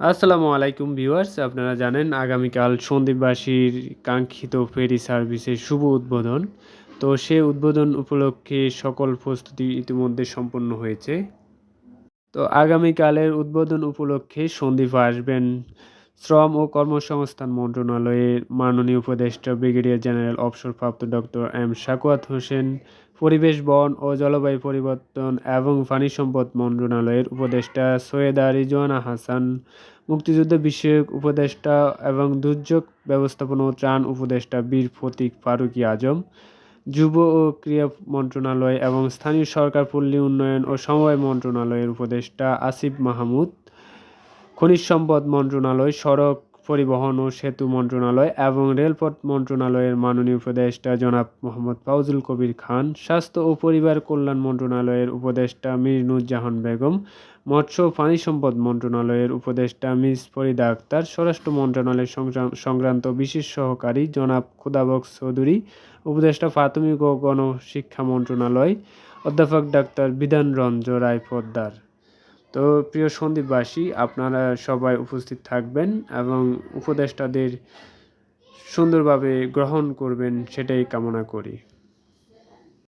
আসসালামু আলাইকুম ভিউয়ার্স, আপনারা জানেন আগামীকাল সন্দীপবাসীর কাঙ্ক্ষিত ফেরি সার্ভিসের শুভ উদ্বোধন। তো সে উদ্বোধন উপলক্ষে সকল প্রস্তুতি ইতিমধ্যে সম্পন্ন হয়েছে। তো আগামীকালের উদ্বোধন উপলক্ষে সন্দীপ আসবেন শ্রম ও কর্মসংস্থান মন্ত্রণালয়ের মাননীয় উপদেষ্টা ব্রিগেডিয়ার জেনারেল অবসরপ্রাপ্ত ডক্টর এম শাকুয়াত হোসেন পরিবেশ, বন ও জলবায়ু পরিবর্তন এবং পানি সম্পদ মন্ত্রণালয়ের উপদেষ্টা সৈয়দা রিজওয়ানা হাসান, মুক্তিযুদ্ধ বিষয়ক উপদেষ্টা এবং দুর্যোগ ব্যবস্থাপনা ও ত্রাণ উপদেষ্টা বীর ফতিক ফারুকি আজম, যুব ও ক্রীড়া মন্ত্রণালয় এবং স্থানীয় সরকার পল্লী উন্নয়ন ও সমবায় মন্ত্রণালয়ের উপদেষ্টা আসিফ মাহমুদ, খনিজ সম্পদ মন্ত্রণালয়, সড়ক পরিবহন ও সেতু মন্ত্রণালয় এবং রেলপথ মন্ত্রণালয়ের মাননীয় উপদেষ্টা জনাব মোহাম্মদ ফাউজুল কবির খান, স্বাস্থ্য ও পরিবার কল্যাণ মন্ত্রণালয়ের উপদেষ্টা মীর নুরজাহান বেগম, মৎস্য পানি সম্পদ মন্ত্রণালয়ের উপদেষ্টা মিস ফরিদা আক্তার, স্বরাষ্ট্র মন্ত্রণালয়ের সংক্রান্ত বিশেষ সহকারী জনাব খুদাবক চৌধুরী, উপদেষ্টা প্রাথমিক ও গণশিক্ষা মন্ত্রণালয়, অধ্যাপক ডাক্তার বিধান রঞ্জ রায় পোদ্দার। তো প্রিয় সন্দীপবাসী আপনারা সবাই উপস্থিত থাকবেন এবং উপদেষ্টাদের সুন্দরভাবে গ্রহণ করবেন, সেটাই কামনা করি।